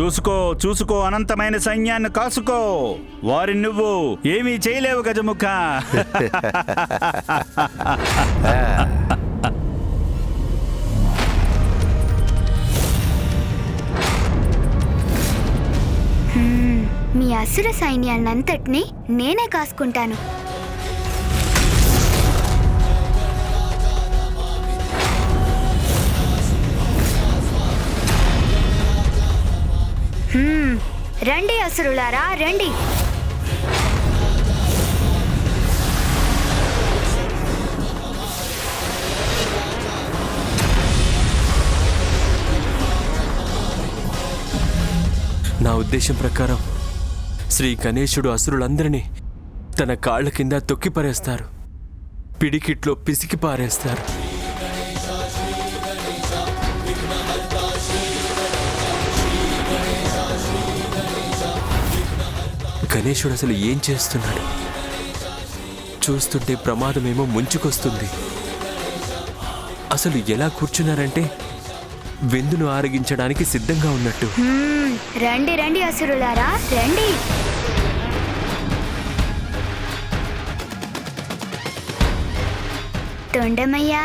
చూసుకో చూసుకో అనంతమైన సైన్యాన్ని కాసుకో. వారి నువ్వు ఏమీ చేయలేవు గజముఖ. మీ అసుర సైన్యాన్నంతటినీ నేనే కాసుకుంటాను. రండి అసురులారా రండి. నా ఉద్దేశం ప్రకారం శ్రీ గణేశుడు అసురులందరినీ తన కాళ్ళ కింద తొక్కిపారేస్తారు. పిడికిట్లో పిసికి పారేస్తారు గణేశుడు అసలు ఏం చేస్తున్నాడు? చూస్తుంటే ప్రమాదమేమో ముంచుకొస్తుంది. అసలు ఎలా కూర్చున్నారంటే వెందును ఆరగించడానికి సిద్ధంగా ఉన్నట్టు. రండి రండి అసురులారా రండి. తొండమయ్యా.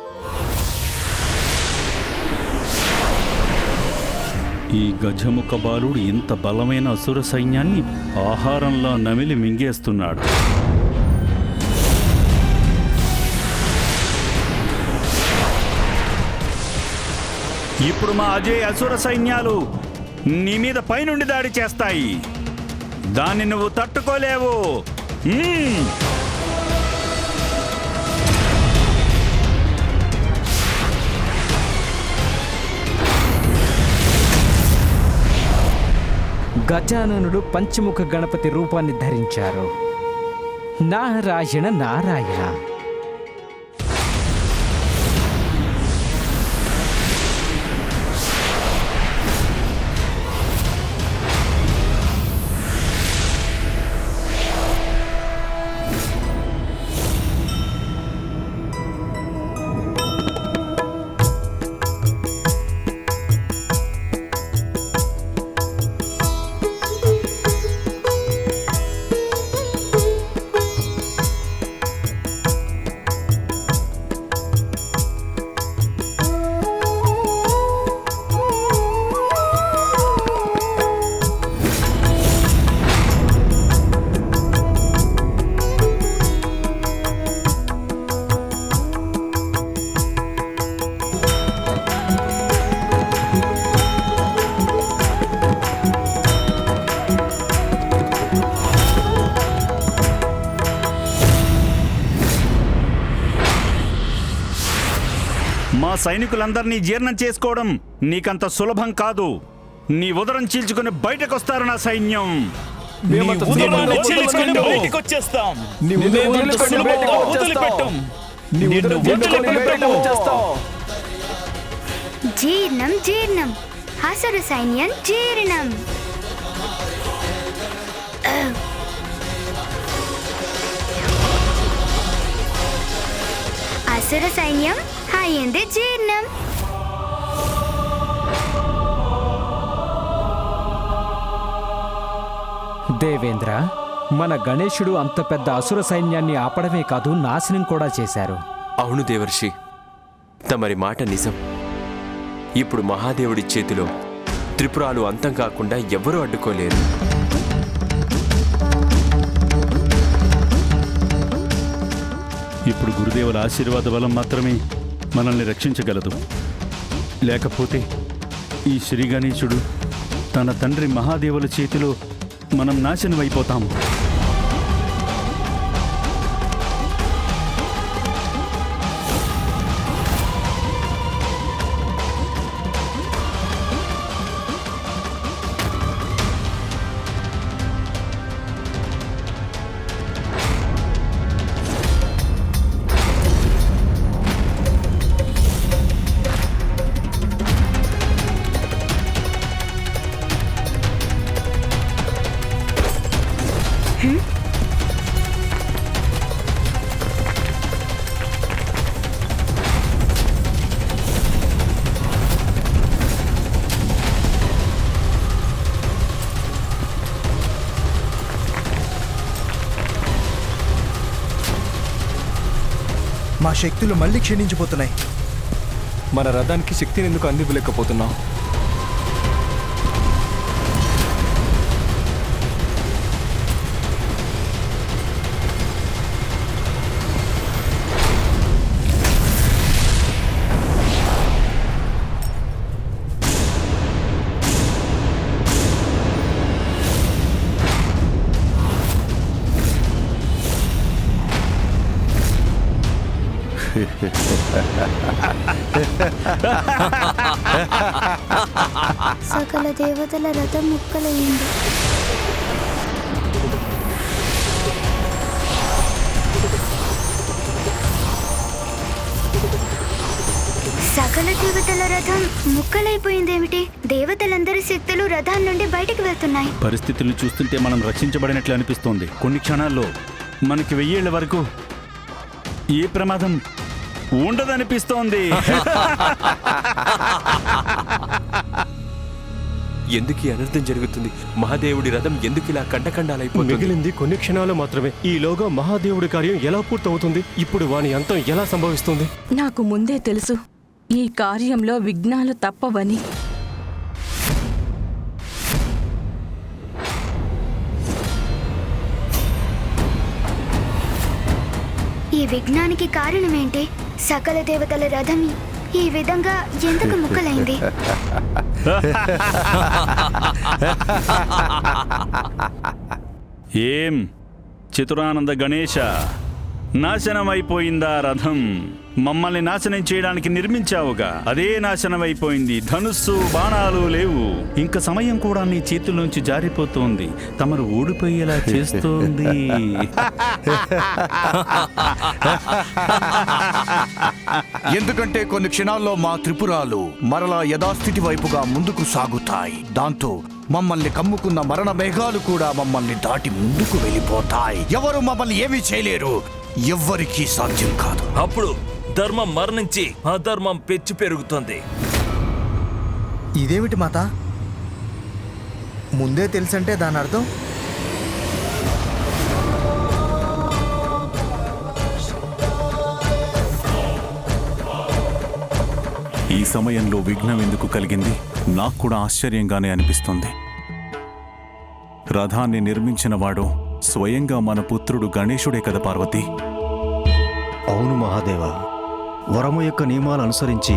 ఈ గజముఖ బాలుడు ఇంత బలమైన అసుర సైన్యాన్ని ఆహారంలో నమిలి మింగేస్తున్నాడు. ఇప్పుడు మా అజయ్ అసుర సైన్యాలు నీ మీద పైనుండి దాడి చేస్తాయి. దాన్ని నువ్వు తట్టుకోలేవు. గజాననుడు పంచముఖ గణపతి రూపాన్ని ధరించారు. నారాయణ నారాయణ. సైనికులందరినీ జీర్ణం చేసుకోవడం నీకంత సులభం కాదు. నీ ఉదరం చీల్చుకుని బయటకొస్తారు నా సైన్యం జీర్ణం జీర్ణం. అసుర సైన్యం జీర్ణం. అసుర సైన్యం అయ్యింది జీర్ణం దేవేంద్ర మన గణేశుడు అంత పెద్ద అసుర సైన్యాన్ని ఆపడమే కాదు నాశనం కూడా చేశారు. అవును దేవర్షి తమరి మాట నిజం. ఇప్పుడు మహాదేవుడి చేతిలో త్రిపురాలు అంతం కాకుండా ఎవ్వరూ అడ్డుకోలేరు. ఇప్పుడు గురుదేవుల ఆశీర్వాద బలం మాత్రమే మనల్ని రక్షించగలదు. లేకపోతే ఈ శ్రీ గణేశుడు తన తండ్రి మహాదేవుల చేతిలో మనం నాశనం శక్తులు మళ్ళీ క్షీణించిపోతున్నాయి. మన రథానికి శక్తిని ఎందుకు అందివ్వలేకపోతున్నాం? దేవతల రథం ముక్కలయ్యింది సకల దేవతల రథం ముక్కలైపోయిందేమిటి? దేవతలందరి శక్తులు రథాల నుండి బయటికి వెళ్తున్నాయి. పరిస్థితులను చూస్తుంటే మనం రక్షించబడినట్లు అనిపిస్తోంది. కొన్ని క్షణాల్లో మనకి వెయ్యేళ్ళ వరకు ఏ ప్రమాదం ఉండదనిపిస్తోంది. ఎందుకు ఈ అనర్థం జరుగుతుంది? మహాదేవుడి రథం ఎందుకు ఇలా కండకండాలైపోతుంది? మిగిలింది కొన్ని క్షణాలు మాత్రమే. ఈలోగా మహాదేవుడి కార్యం ఎలా పూర్తవుతుంది? ఇప్పుడు వాని అంతం ఎలా సంభవిస్తుంది? నాకు ముందే తెలుసు. ఈ కార్యంలో విఘ్నాలు తప్పవని. ఈ విఘ్నానికి కారణమేంటి? సకల దేవతల రథం ఈ విధంగా ఎందుకు ముక్కలైంది? ఏం? చతురానంద గణేశ. నాశనం అయిపోయిందా రథం? మమ్మల్ని నాశనం చేయడానికి నిర్మించావుగా. అదే నాశనం అయిపోయింది ధనుస్సు బాణాలు లేవు. ఇంకా సమయం కూడా నీ చేతుల్లోంచి జారిపోతోంది. తమరు ఊడిపోయేలా చేస్తోంది. ఎందుకంటే కొన్ని క్షణాల్లో మా త్రిపురాలు మరలా యథాస్థితి వైపుగా ముందుకు సాగుతాయి. దాంతో మమ్మల్ని కమ్ముకున్న మరణ మేఘాలు కూడా మమ్మల్ని దాటి ముందుకు వెళ్ళిపోతాయి. ఎవరు మమ్మల్ని ఏమీ చేయలేరు. ఎవ్వరికీ సాధ్యం కాదు. అప్పుడు ధర్మం మరణించి అధర్మం పెచ్చు పెరుగుతుంది. ఇదేమిటి మాత? ముందే తెలుసంటే దాని అర్థం? ఈ సమయంలో విఘ్నం ఎందుకు కలిగింది? నాకు కూడా ఆశ్చర్యంగానే అనిపిస్తుంది. రథాన్ని నిర్మించిన వాడు స్వయంగా మన పుత్రుడు గణేశుడే కదా పార్వతి? అవును మహాదేవ. వరము యొక్క నియమాలు అనుసరించి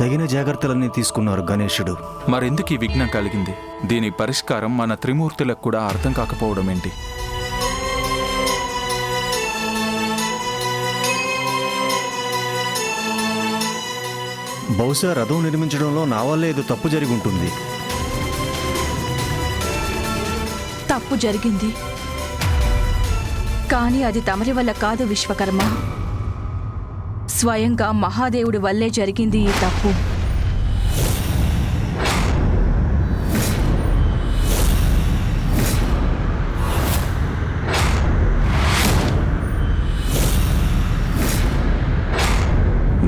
తగిన జాగ్రత్తలన్నీ తీసుకున్నారు గణేశుడు. మరెందుకు ఈ విఘ్నం కలిగింది? దీని పరిష్కారం మన త్రిమూర్తులకు కూడా అర్థం కాకపోవడం ఏంటి? బహుశా రథం నిర్మించడంలో నా వల్లే ఏదో తప్పు జరిగి ఉంటుంది. తప్పు జరిగింది. కానీ అది తమరి వల్ల కాదు విశ్వకర్మ. స్వయంగా మహాదేవుడి వల్లే జరిగింది ఈ తప్పు.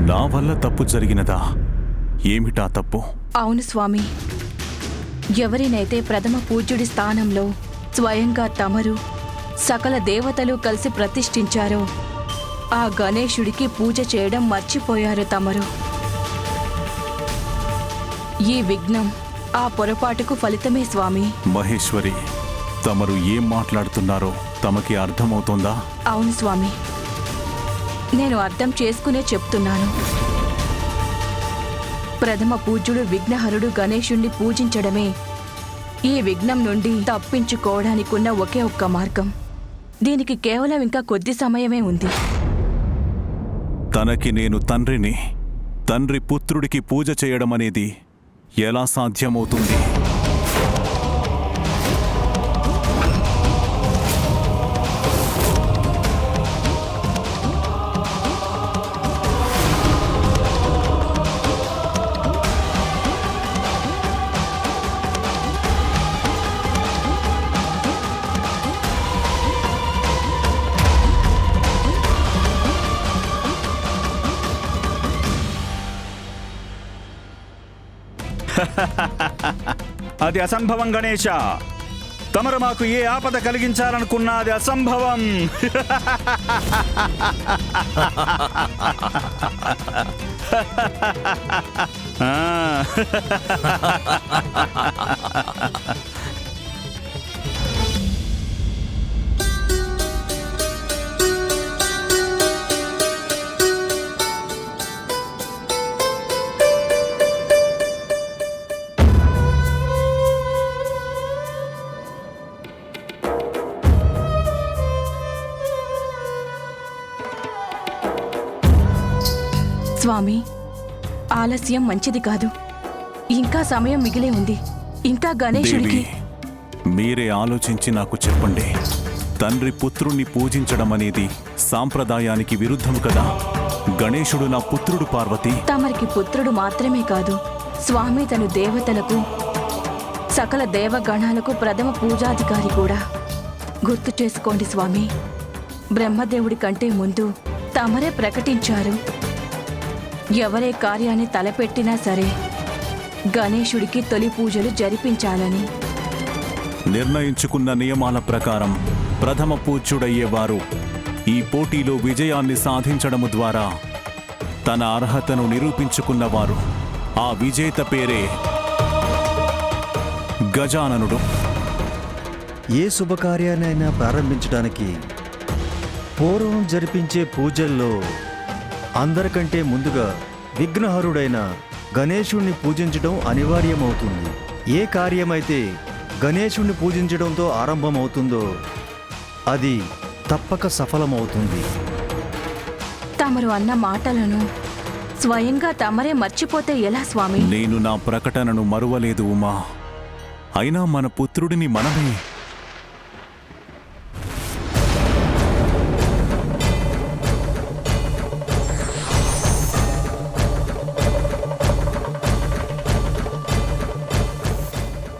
నా వల్ల తప్పు జరిగినదా? ఏమిటా తప్పు? అవును స్వామి. ఎవరినైతే ప్రథమ పూజ్యుడి స్థానంలో స్వయంగా తమరు సకల దేవతలు కలిసి ప్రతిష్ఠించారో. ఆ గణేశుడికి పూజ చేయడం మర్చిపోయారు తమరు. ఈ విఘ్నం ఆ పొరపాటుకు ఫలితమే స్వామి. మహేశ్వరి తమరు ఏం మాట్లాడుతున్నారో తమకి అర్థమవుతోందా? అవును స్వామి. నేను అర్థం చేసుకునే చెప్తున్నాను. ప్రథమ పూజ్యుడు విఘ్నహరుడు గణేశుణ్ణి పూజించడమే ఈ విఘ్నం నుండి తప్పించుకోవడానికున్న ఒకే ఒక్క మార్గం. దీనికి కేవలం ఇంకా కొద్ది సమయమే ఉంది. తనకి నేను తండ్రిని తండ్రి పుత్రుడికి పూజ చేయడం అనేది ఎలా సాధ్యమవుతుంది? అది అసంభవం గణేష తమరు మాకు ఏ ఆపద కలిగించాలనుకున్నా అది అసంభవం ఆ. స్వామి ఆలస్యం మంచిది కాదు. ఇంకా సమయం మిగిలే ఉంది. ఇంకా గణేశుడికి మీరే ఆలోచించి నాకు చెప్పండి. తండ్రి పుత్రుణ్ణి పూజించడం అనేది సాంప్రదాయానికి విరుద్ధం కదా. గణేశుడు నా పుత్రుడు పార్వతి. తమరికి పుత్రుడు మాత్రమే కాదు స్వామి తను దేవతలకు సకల దేవగణాలకు ప్రథమ పూజాధికారి కూడా. గుర్తు చేసుకోండి స్వామి బ్రహ్మదేవుడి కంటే ముందు తమరే ప్రకటించారు. ఎవరే కార్యాన్ని తలపెట్టినా సరే గణేశుడికి తొలి పూజలు జరిపించాలని. నిర్ణయించుకున్న నియమాల ప్రకారం ప్రథమ పూజ్యుడయ్యేవారు ఈ పోటీలో విజయాన్ని సాధించడము ద్వారా తన అర్హతను నిరూపించుకున్నవారు. ఆ విజేత పేరే గజాననుడు. ఏ శుభకార్యాన్నైనా ప్రారంభించడానికి పూర్వం జరిపించే పూజల్లో అందరికంటే ముందుగా విఘ్నహరుడైన గణేశుణ్ణి పూజించడం అనివార్యమవుతుంది. ఏ కార్యమైతే గణేశుణ్ణి పూజించడంతో ఆరంభమవుతుందో అది తప్పక సఫలమవుతుంది. తమరు అన్న మాటలను స్వయంగా తమరే మర్చిపోతే ఎలా స్వామి? నేను నా ప్రకటనను మరువలేదు ఉమా. అయినా మన పుత్రుడిని మనమే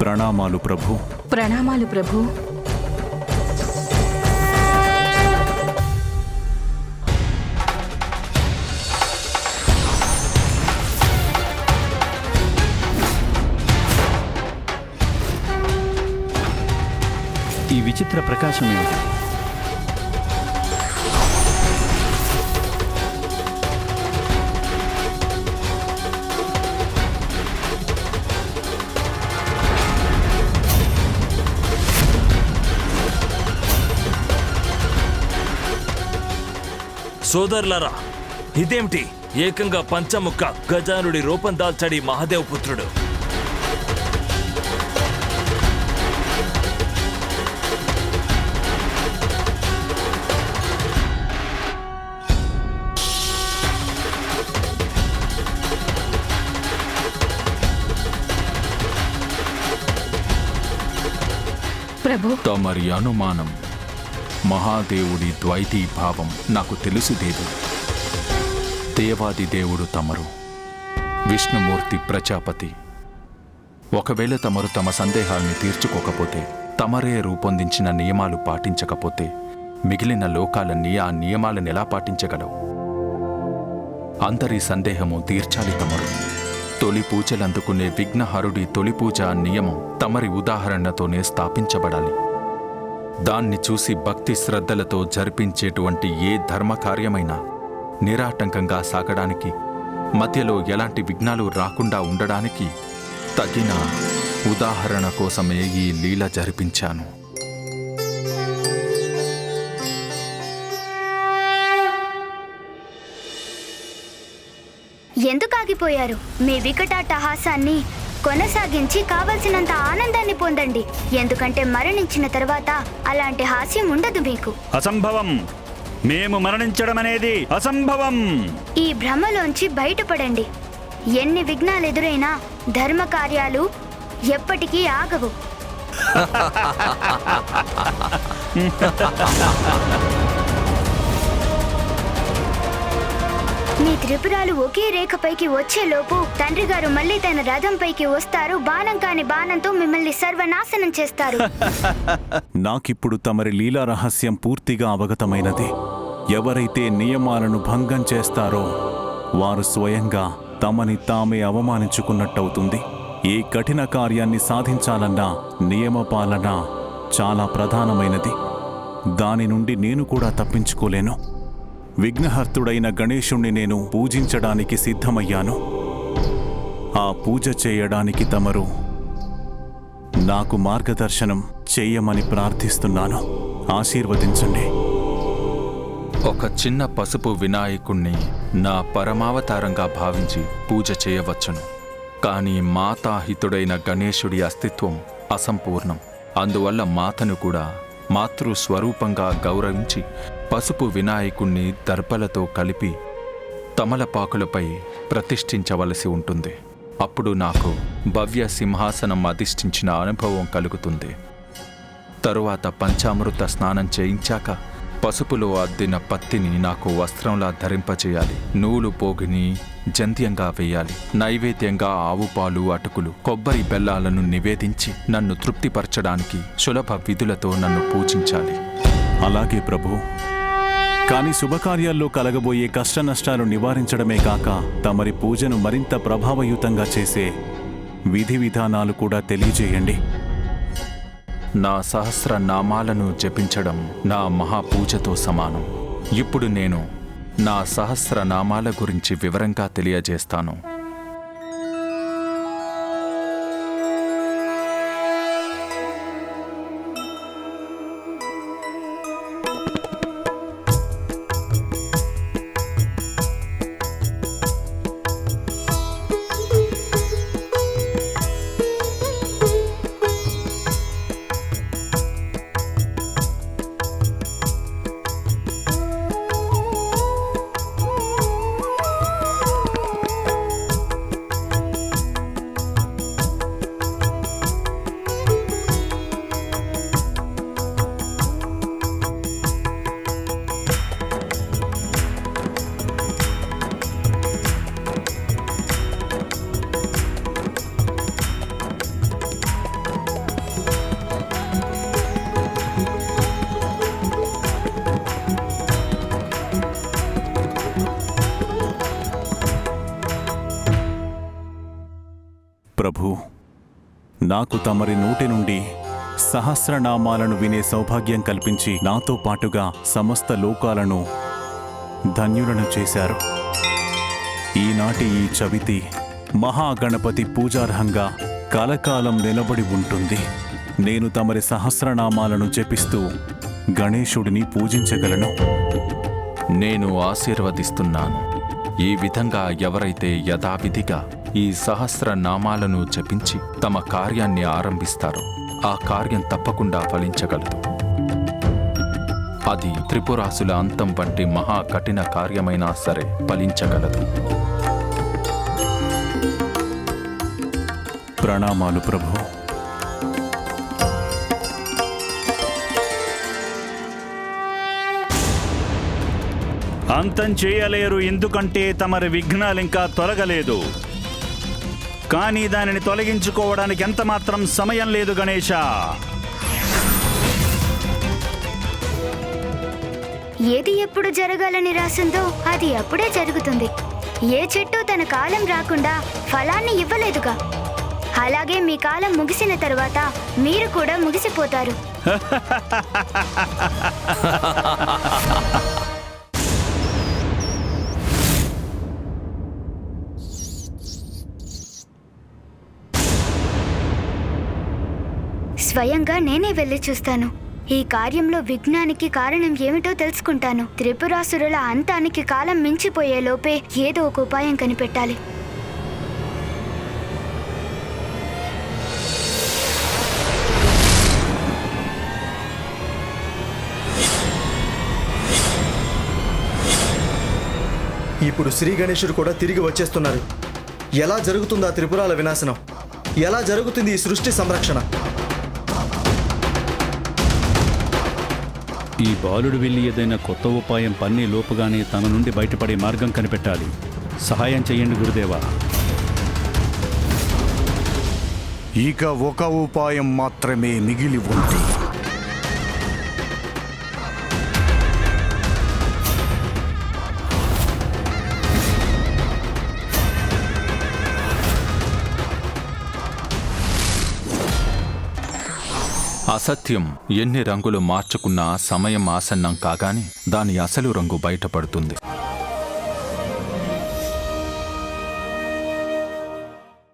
ప్రణామాలు ప్రభు. ప్రణామాలు ప్రభు. ఈ విచిత్ర ప్రకాశం ఏమిటి? సోదరులరా ఇదేమిటి? ఏకంగా పంచముక్క గజానుడి రూపం దాల్చడి మహాదేవ్ పుత్రుడు. ప్రభు. తమరి అనుమానం మహాదేవుడి ద్వైతీ భావం నాకు తెలిసిదేవి దేవాది దేవుడు తమరు విష్ణుమూర్తి ప్రజాపతి. ఒకవేళ తమరు తమ సందేహాల్ని తీర్చుకోకపోతే తమరే రూపొందించిన నియమాలు పాటించకపోతే మిగిలిన లోకాలన్నీ ఆ నియమాలను ఎలా పాటించగలవు? అందరి సందేహము తీర్చాలి తమరు. తొలి పూజలందుకునే విఘ్నహరుడి తొలి పూజ నియమం తమరి ఉదాహరణతోనే స్థాపించబడాలి. దాన్ని చూసి భక్తి శ్రద్ధలతో జరిపించేటువంటి ఏ ధర్మకార్యమైనా నిరాటంకంగా సాగడానికి మధ్యలో ఎలాంటి విఘ్నాలు రాకుండా ఉండడానికి తగిన ఉదాహరణ కోసమే ఈ లీల జరిపించాను. ఎందుకు ఆగిపోయారు? మీ వికటాటహాసాన్ని కొనసాగించి కావలసినంత ఆనందాన్ని పొందండి. ఎందుకంటే మరణించిన తర్వాత అలాంటి హాస్యం ఉండదు మీకు. అసంభవం. మేము మరణించడం అనేది అసంభవం. ఈ భ్రమలోంచి బయటపడండి. ఎన్ని విఘ్నాలు ఎదురైనా ధర్మ కార్యాలు ఎప్పటికీ ఆగవు. మీ త్రిపురాలు ఒకే రేఖపైకి వచ్చేలోపు తండ్రి గారు మళ్ళీ తన రథంపైకి వస్తారు. బాణం కాని బాణంతో మిమ్మల్ని సర్వనాశనం చేస్తారు. నాకిప్పుడు తమరి లీలా రహస్యం పూర్తిగా అవగతమైనది. ఎవరైతే నియమాలను భంగం చేస్తారో వారు స్వయంగా తమని తామే అవమానించుకున్నట్టవుతుంది. ఏ కఠిన కార్యాన్ని సాధించాలన్నా నియమపాలన చాలా ప్రధానమైనది. దాని నుండి నేను కూడా తప్పించుకోలేను. విఘ్నహర్తుడైన గణేశుణ్ణి నేను పూజించడానికి సిద్ధమయ్యాను. ఆ పూజ చేయడానికి తమరు నాకు మార్గదర్శనం చేయమని ప్రార్థిస్తున్నాను. ఆశీర్వదించండి. ఒక చిన్న పసుపు వినాయకుణ్ణి నా పరమావతారంగా భావించి పూజ చేయవచ్చును. కానీ మాతాహితుడైన గణేశుడి అస్తిత్వం అసంపూర్ణం. అందువల్ల మాతను కూడా మాతృ స్వరూపంగా గౌరవించి పసుపు వినాయకుణ్ణి దర్పలతో కలిపి తమలపాకులపై ప్రతిష్ఠించవలసి ఉంటుంది. అప్పుడు నాకు భవ్య సింహాసనం అధిష్ఠించిన అనుభవం కలుగుతుంది. తరువాత పంచామృత స్నానం చేయించాక పసుపులో అద్దిన పత్తిని నాకు వస్త్రంలా ధరింపచేయాలి. నూలు పోగిని జంధ్యంగా వేయాలి. నైవేద్యంగా ఆవు పాలు అటుకులు కొబ్బరి బెల్లాలను నివేదించి నన్ను తృప్తిపరచడానికి సులభ విధులతో నన్ను పూజించాలి. అలాగే ప్రభు కానీ శుభకార్యాల్లో కలగబోయే కష్ట నష్టాలు నివారించడమే కాక తమరి పూజను మరింత ప్రభావయుతంగా చేసే విధి విధానాలు కూడా తెలియజేయండి. నా సహస్ర నామాలను జపించడం నా మహాపూజతో సమానం. ఇప్పుడు నేను నా సహస్ర నామాల గురించి వివరంగా తెలియజేస్తాను. నాకు తమరి నోటి నుండి సహస్రనామాలను వినే సౌభాగ్యం కల్పించి నాతో పాటుగా సమస్త లోకాలను ధన్యులను చేశారు. ఈనాటి ఈ చవితి మహాగణపతి పూజార్హంగా కలకాలం నిలబడి ఉంటుంది. నేను తమరి సహస్రనామాలను జపిస్తూ గణేశుడిని పూజించగలను. నేను ఆశీర్వదిస్తున్నాను. ఈ విధంగా ఎవరైతే యథావిధిగా ఈ సహస్ర నామాలను జపించి తమ కార్యాన్ని ఆరంభిస్తారు. ఆ కార్యం తప్పకుండా ఫలించగలదు. అది త్రిపురాసుల అంతం వంటి మహా కఠిన కార్యమైనా సరే ఫలించగలదు. ప్రణామాలు ప్రభు. అంతం చేయలేరు ఎందుకంటే తమరి విఘ్నాలింకా తొలగలేదు. కానీ దానిని తొలగించుకోవడానికి ఎంత మాత్రం సమయం లేదు గణేష. ఏది ఎప్పుడు జరగాలని రాసిందో అది అప్పుడే జరుగుతుంది. ఏ చెట్టు తన కాలం రాకుండా ఫలాన్ని ఇవ్వలేదుగా. అలాగే మీ కాలం ముగిసిన తర్వాత మీరు కూడా ముగిసిపోతారు. స్వయంగా నేనే వెళ్ళి చూస్తాను. ఈ కార్యంలో విఘ్నానికి కారణం ఏమిటో తెలుసుకుంటాను. త్రిపురాసురుల అంతానికి కాలం మించిపోయే లోపే ఏదో ఒక ఉపాయం కనిపెట్టాలి. ఇప్పుడు శ్రీ గణేశుడు కూడా తిరిగి వచ్చేస్తున్నారు. ఎలా జరుగుతుందా త్రిపురాల వినాశనం? ఎలా జరుగుతుంది ఈ సృష్టి సంరక్షణ? ఈ బాలుడు వెళ్ళి ఏదైనా కొత్త ఉపాయం పన్ని లోపుగానే తన నుండి బయటపడే మార్గం కనిపెట్టాలి. సహాయం చేయండి గురుదేవా. ఇక ఒక ఉపాయం మాత్రమే మిగిలి ఉంది. అసత్యం. ఎన్ని రంగులు మార్చుకున్నా సమయం ఆసన్నం కాగానే దాని అసలు రంగు బయటపడుతుంది.